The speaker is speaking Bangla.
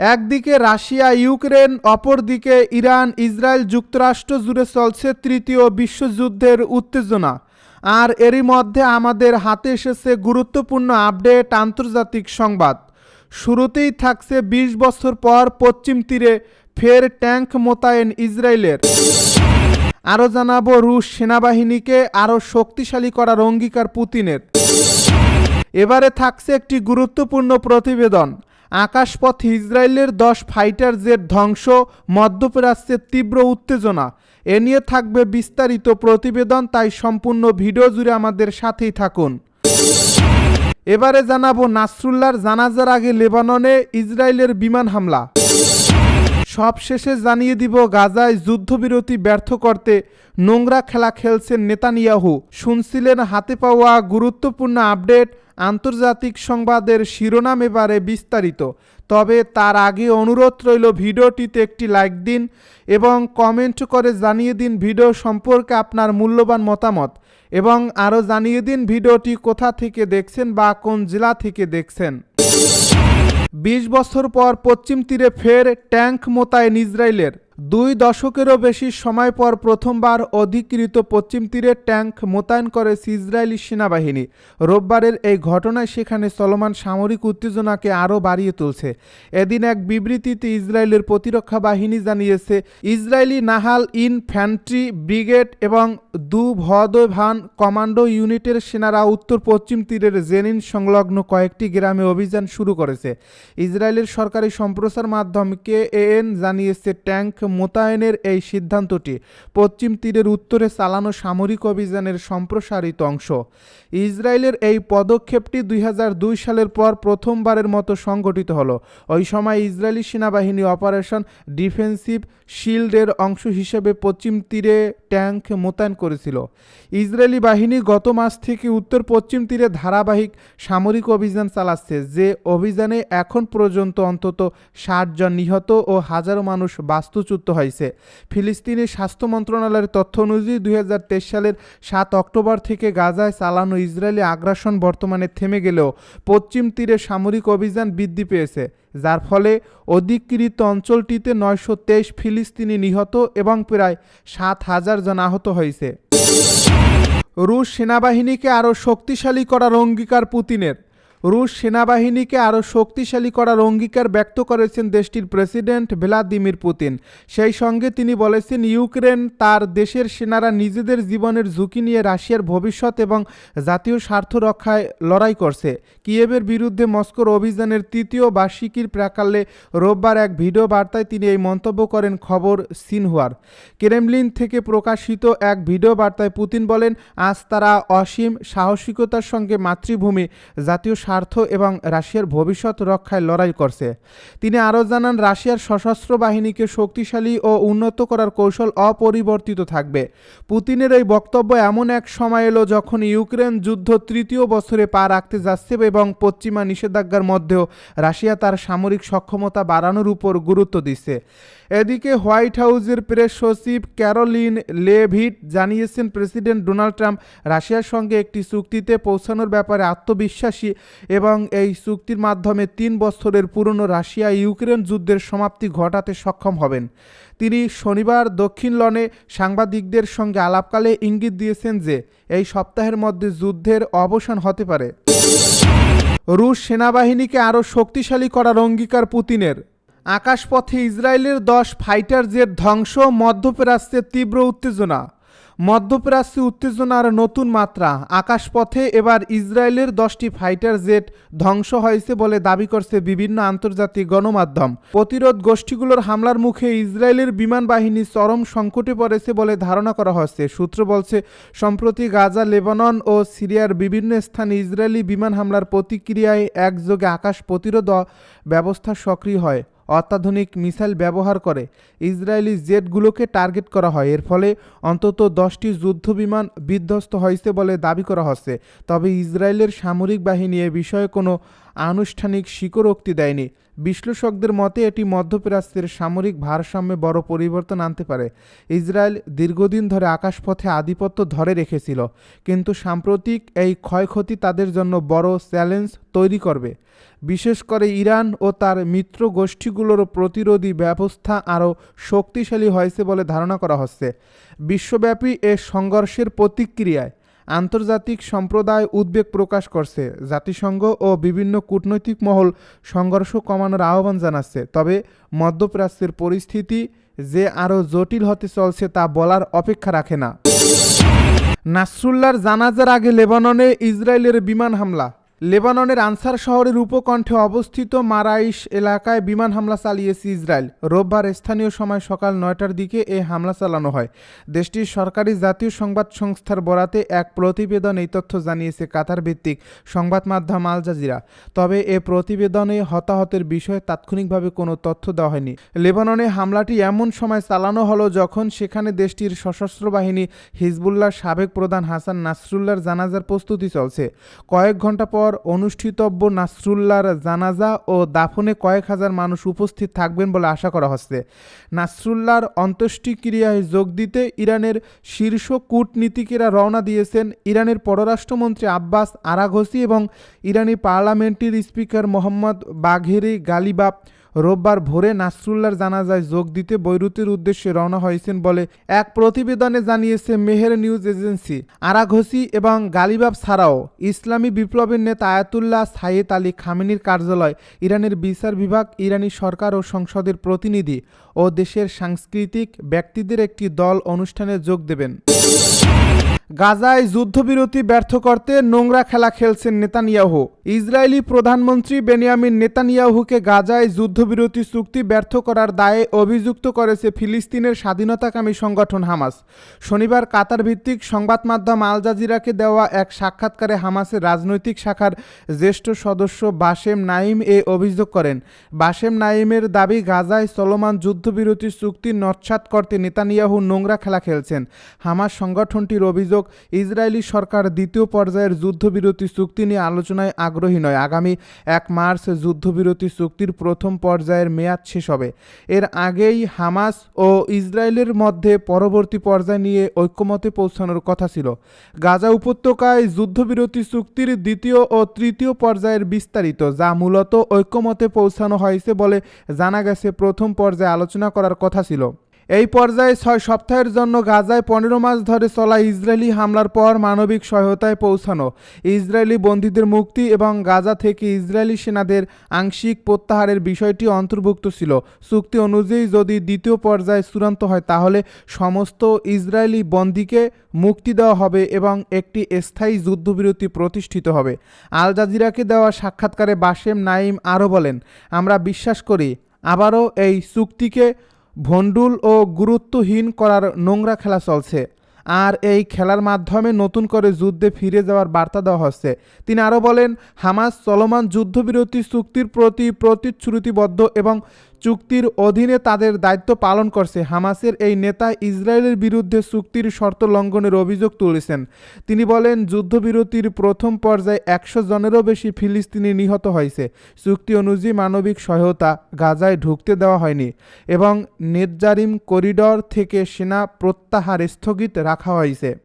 একদিকে রাশিয়া, ইউক্রেন, অপরদিকে ইরান, ইসরায়েল যুক্তরাষ্ট্র জুড়ে চলছে তৃতীয় বিশ্বযুদ্ধের উত্তেজনা। আর এরই মধ্যে আমাদের হাতে এসেছে গুরুত্বপূর্ণ আপডেট আন্তর্জাতিক সংবাদ। শুরুতেই থাকছে ২০ বছর পর পশ্চিম তীরে ফের ট্যাঙ্ক মোতায়েন ইসরায়েলের। আরও জানাব, রুশ সেনাবাহিনীকে আরও শক্তিশালী করার অঙ্গীকার পুতিনের। এবারে থাকছে একটি গুরুত্বপূর্ণ প্রতিবেদন। আকাশপথে ইসরায়েলের দশ ফাইটার জেট ধ্বংস, মধ্যপ্রাচ্যের তীব্র উত্তেজনা। এ নিয়ে থাকবে বিস্তারিত প্রতিবেদন, তাই সম্পূর্ণ ভিডিও জুড়ে আমাদের সাথেই থাকুন। এবারে জানাব নাসরুল্লাহর জানাজার আগে লেবাননে ইসরায়েলের বিমান হামলা। সবশেষে জানিয়ে দিব, গাজায় যুদ্ধবিরতি ব্যর্থ করতে নোংরা খেলা খেলছেন নেতানিয়াহু। শুনছিলেন হাতে পাওয়া গুরুত্বপূর্ণ আপডেট আন্তর্জাতিক সংবাদের শিরোনাম এবারে বিস্তারিত। তবে তার আগে অনুরোধ রইল ভিডিওটিতে একটি লাইক দিন এবং কমেন্ট করে জানিয়ে দিন ভিডিও সম্পর্কে আপনার মূল্যবান মতামত এবং আরও জানিয়ে দিন ভিডিওটি কোথা থেকে দেখছেন বা কোন জেলা থেকে দেখছেন। বিশ বছর পর পশ্চিম তীরে ফের ট্যাঙ্ক মোতায়েন ইসরায়েলের। দুই দশকেরও বেশি সময় পর প্রথমবার অধিকৃত পশ্চিম তীরে ট্যাঙ্ক মোতায়েন করেছে ইসরায়েলি সেনাবাহিনী। রোববারের এই ঘটনায় সেখানে চলমান সামরিক উত্তেজনাকে আরও বাড়িয়ে তুলছে। এদিন এক বিবৃতিতে ইসরায়েলের প্রতিরক্ষা বাহিনী জানিয়েছে, ইসরায়েলি নাহাল ইনফ্যান্ট্রি ব্রিগেড এবং দু ভদভান কমান্ডো ইউনিটের সেনারা উত্তর পশ্চিম তীরের জেনিন সংলগ্ন কয়েকটি গ্রামে অভিযান শুরু করেছে। ইসরায়েলের সরকারি সম্প্রচার মাধ্যম কে এ এন জানিয়েছে, ট্যাঙ্ক মোতায়েনের এই সিদ্ধান্তটি পশ্চিম তীরের উত্তরে চালানো সামরিক অভিযানের সম্প্রসারিত অংশ। ইসরায়েলের এই পদক্ষেপটি দুই হাজার দুই সালের পর প্রথমবারের মতো সংগঠিত হলো। ওই সময় ইসরায়েলি সেনাবাহিনী অপারেশন ডিফেন্সিভ শিল্ডের অংশ হিসেবে পশ্চিম তীরে ট্যাঙ্ক মোতায়েন করেছিল। ইসরায়েলি বাহিনী গত মাস থেকে উত্তর পশ্চিম তীরে ধারাবাহিক সামরিক অভিযান চালাচ্ছে, যে অভিযানে এখন পর্যন্ত অন্তত ষাট জন নিহত ও হাজারো মানুষ বাস্তুচ্যুত হয়েছে। ফিলিস্তিনের স্বাস্থ্য মন্ত্রণালয়ের তথ্য অনুযায়ী দুই সালের সাত অক্টোবর থেকে গাজায় চালানো ইসরায়েলি আগ্রাসন বর্তমানে থেমে গেলেও পশ্চিম তীরে সামরিক অভিযান বৃদ্ধি পেয়েছে, যার ফলে অধিকৃত অঞ্চলটিতে নয়শো তেইশ ফিলিস্তিনি নিহত এবং প্রায় সাত হাজার জন আহত হয়েছে। রুশ সেনাবাহিনীকে আরও শক্তিশালী করার অঙ্গীকার পুতিনের। রুশ সেনাবাহিনীকে আরও শক্তিশালী করার অঙ্গীকার ব্যক্ত করেছেন দেশটির প্রেসিডেন্ট ভ্লাদিমির পুতিন। সেই সঙ্গে তিনি বলেছেন, ইউক্রেন তার দেশের সেনারা নিজেদের জীবনের ঝুঁকি নিয়ে রাশিয়ার ভবিষ্যৎ এবং জাতীয় স্বার্থ রক্ষায় লড়াই করছে। কিয়েভের বিরুদ্ধে মস্কোর অভিযানের তৃতীয় বার্ষিকীর প্রাকাল্যে রোববার এক ভিডিও বার্তায় তিনি এই মন্তব্য করেন খবর সিনহুয়ার। ক্রেমলিন থেকে প্রকাশিত এক ভিডিও বার্তায় পুতিন বলেন, আজ তারা অসীম সাহসিকতার সঙ্গে মাতৃভূমি, জাতীয় স্বার্থ এবং রাশিয়ার ভবিষ্যৎ রক্ষায় লড়াই করছে। তিনি আরও জানান, রাশিয়ার সশস্ত্র বাহিনীকে শক্তিশালী ও উন্নত করার কৌশল অপরিবর্তিত থাকবে। পুতিনের এই বক্তব্য এমন এক সময় এলো যখন ইউক্রেন যুদ্ধ তৃতীয় বছরে পা রাখতে যাচ্ছে এবং পশ্চিমা নিষেধাজ্ঞার মধ্যেও রাশিয়া তার সামরিক সক্ষমতা বাড়ানোর উপর গুরুত্ব দিচ্ছে। এদিকে হোয়াইট হাউসের প্রেস সচিব ক্যারোলিন লেভিট জানিয়েছেন, প্রেসিডেন্ট ডোনাল্ড ট্রাম্প রাশিয়ার সঙ্গে একটি চুক্তিতে পৌঁছানোর ব্যাপারে আত্মবিশ্বাসী এবং এই চুক্তির মাধ্যমে তিন বছরের পুরনো রাশিয়া ইউক্রেন যুদ্ধের সমাপ্তি ঘটাতে সক্ষম হবেন। তিনি শনিবার দক্ষিণ লনে সাংবাদিকদের সঙ্গে আলাপকালে ইঙ্গিত দিয়েছেন যে, এই সপ্তাহের মধ্যে যুদ্ধের অবসান হতে পারে। রুশ সেনাবাহিনীকে আরও শক্তিশালী করার অঙ্গীকার পুতিনের। আকাশপথে ইসরায়েলের দশ ফাইটার জেট ধ্বংস মধ্যপ্রাচ্যের তীব্র উত্তেজনা। মধ্যপ্রাচ্যে উত্তেজনার নতুন মাত্রা। আকাশপথে এবার ইসরায়েলের দশটি ফাইটার জেট ধ্বংস হয়েছে বলে দাবি করছে বিভিন্ন আন্তর্জাতিক গণমাধ্যম। প্রতিরোধ গোষ্ঠীগুলোর হামলার মুখে ইসরায়েলের বিমান বাহিনী চরম সংকটে পড়েছে বলে ধারণা করা হচ্ছে। সূত্র বলছে, সম্প্রতি গাজা, লেবানন ও সিরিয়ার বিভিন্ন স্থানে ইসরায়েলি বিমান হামলার প্রতিক্রিয়ায় একযোগে আকাশ প্রতিরোধ ব্যবস্থা সক্রিয় হয়। অত্যাধুনিক মিসাইল ব্যবহার করে ইসরায়েলি জেটগুলোকে টার্গেট করা হয়। এর ফলে অন্তত দশটি যুদ্ধবিমান বিধ্বস্ত হয়েছে বলে দাবি করা হচ্ছে। তবে ইসরায়েলের সামরিক বাহিনী এ বিষয়ে কোনো আনুষ্ঠানিক স্বীকারোক্তি দেয়নি। বিশ্লেষকদের মতে, এটি মধ্যপ্রাচ্যের সামরিক ভারসাম্যে বড় পরিবর্তন আনতে পারে। ইসরায়েল দীর্ঘদিন ধরে আকাশপথে আধিপত্য ধরে রেখেছিল, কিন্তু সাম্প্রতিক এই ক্ষয়ক্ষতি তাদের জন্য বড় চ্যালেঞ্জ তৈরি করবে। বিশেষ করে ইরান ও তার মিত্র গোষ্ঠীগুলোর প্রতিরোধী ব্যবস্থা আরও শক্তিশালী হয়েছে বলে ধারণা করা হচ্ছে। বিশ্বব্যাপী এ সংঘর্ষের প্রতিক্রিয়ায় আন্তর্জাতিক সম্প্রদায় উদ্বেগ প্রকাশ করছে। জাতিসংঘ ও বিভিন্ন কূটনৈতিক মহল সংঘর্ষ কমানোর আহ্বান জানাচ্ছে। তবে মধ্যপ্রাচ্যের পরিস্থিতি যে আরও জটিল হতে চলছে তা বলার অপেক্ষা রাখে না। নাসরুল্লাহর জানাজার আগে লেবাননে ইসরায়েলের বিমান হামলা। লেবাননের আনসার শহরের উপকণ্ঠে অবস্থিত মারাইশ এলাকায় বিমান হামলা চালিয়েছে ইসরায়েল। রোববার স্থানীয় সময় সকাল নয়টার দিকে এ হামলা চালানো হয়। দেশটির সরকারি জাতীয় সংবাদ সংস্থার বরাতে এক প্রতিবেদন এই তথ্য জানিয়েছে কাতার ভিত্তিক সংবাদ মাধ্যম আল জাজিরা। তবে এ প্রতিবেদনে হতাহতের বিষয়ে তাৎক্ষণিকভাবে কোনো তথ্য দেওয়া হয়নি। লেবাননে হামলাটি এমন সময় চালানো হলো যখন সেখানে দেশটির সশস্ত্র বাহিনী হিজবুল্লাহর সাবেক প্রধান হাসান নাসরুল্লাহর জানাজার প্রস্তুতি চলছে। কয়েক ঘণ্টা পর অনুষ্ঠিতব্য নাসরুল্লাহর জানাজা ও দাফনে কয়েক হাজার মানুষ উপস্থিত থাকবেন বলে আশা করা হচ্ছে। নাসরুল্লাহর অন্ত্যেষ্টিক্রিয়ায় যোগ দিতে ইরানের শীর্ষ কূটনীতিকেরা রওনা দিয়েছেন ইরানের পররাষ্ট্রমন্ত্রী আব্বাস আরাঘসি এবং ইরানি পার্লামেন্টের স্পিকার মোহাম্মদ বাঘেরি গালিবাব। রোববার ভোরে নাসরুল্লাহর জানাজায় যোগ দিতে বৈরুতের উদ্দেশ্যে রওনা হয়েছেন বলে এক প্রতিবেদনে জানিয়েছে মেহের নিউজ এজেন্সি। আরাঘসি এবং গালিবাব ছাড়াও ইসলামী বিপ্লবের নেতা আয়াতুল্লাহ সাইয়েদ আলী খামেনির কার্যালয়, ইরানের বিচার বিভাগ, ইরানি সরকার ও সংসদের প্রতিনিধি ও দেশের সাংস্কৃতিক ব্যক্তিদের একটি দল অনুষ্ঠানে যোগ দেবেন। গাজায় যুদ্ধবিরতি ব্যর্থ করতে নোংরা খেলা খেলছেন নেতানিয়াহু। ইসরায়েলি প্রধানমন্ত্রী বেনিয়ামিন নেতানিয়াহুকে গাজায় যুদ্ধবিরতি চুক্তি ব্যর্থ করার দায়ে অভিযুক্ত করেছে ফিলিস্তিনের স্বাধীনতাকামী সংগঠন হামাস। শনিবার কাতার ভিত্তিক সংবাদ মাধ্যম আল জাজিরাকে দেওয়া এক সাক্ষাৎকারে হামাসের রাজনৈতিক শাখার জ্যেষ্ঠ সদস্য বাসেম নাইম এ অভিযোগ করেন। বাসেম নাইমের দাবি, গাজায় চলমান যুদ্ধবিরতি চুক্তি নৎসাত করতে নেতানিয়াহু নোংরা খেলা খেলছেন। হামাস সংগঠনটির অভিযোগ ইসরায়েলি সরকার দ্বিতীয় পর্যায়ের যুদ্ধবিরতি চুক্তি নিয়ে আলোচনায় আগ্রহী নয়। আগামী এক মার্চ যুদ্ধবিরতি চুক্তির প্রথম পর্যায়ের মেয়াদ শেষ হবে। এর আগেই হামাস ও ইসরায়েলের মধ্যে পরবর্তী পর্যায় নিয়ে ঐক্যমতে পৌঁছানোর কথা ছিল। গাজা উপত্যকায় যুদ্ধবিরতি চুক্তির দ্বিতীয় ও তৃতীয় পর্যায়ের বিস্তারিত, যা মূলত ঐক্যমতে পৌঁছানো হয়েছে বলে জানা গেছে, প্রথম পর্যায়ে আলোচনা করার কথা ছিল। এই পর্যায়ে ছয় সপ্তাহের জন্য গাজায় পনেরো মাস ধরে চলা ইসরায়েলি হামলার পর মানবিক সহায়তায় পৌঁছানো। ইসরায়েলি বন্দীদের মুক্তি এবং গাজা থেকে ইসরায়েলি সেনাদের আংশিক প্রত্যাহারের বিষয়টি অন্তর্ভুক্ত ছিল। চুক্তি অনুযায়ী যদি দ্বিতীয় পর্যায়ে চূড়ান্ত হয়, তাহলে সমস্ত ইসরায়েলি বন্দীকে মুক্তি দেওয়া হবে এবং একটি স্থায়ী যুদ্ধবিরতি প্রতিষ্ঠিত হবে। আল জাজিরাকে দেওয়া সাক্ষাৎকারে বাসেম নাইম আরও বলেন, আমরা বিশ্বাস করি, আবারও এই চুক্তিকে ভণ্ডুল ও গুরুত্বহীন করার নোংরা খেলা চলছে। আর এই খেলার মাধ্যমে নতুন করে যুদ্ধে ফিরে যাওয়ার বার্তা দেওয়া হচ্ছে। তিনি আরও বলেন, হামাস চলমান যুদ্ধবিরতি চুক্তির প্রতি প্রতিশ্রুতিবদ্ধ এবং চুক্তির অধীনে তাদের দায়িত্ব পালন করছে হামাসের এই নেতা ইসরায়েলের বিরুদ্ধে চুক্তির শর্ত লঙ্ঘনের অভিযোগ তুলেছেন। তিনি বলেন, যুদ্ধবিরতির প্রথম পর্যায়ে একশো জনেরও বেশি ফিলিস্তিনি নিহত হয়েছে। চুক্তি অনুযায়ী মানবিক সহায়তা গাজায় ঢুকতে দেওয়া হয়নি এবং নেটজারিম করিডর থেকে সেনা প্রত্যাহার স্থগিত রাখা হয়েছে।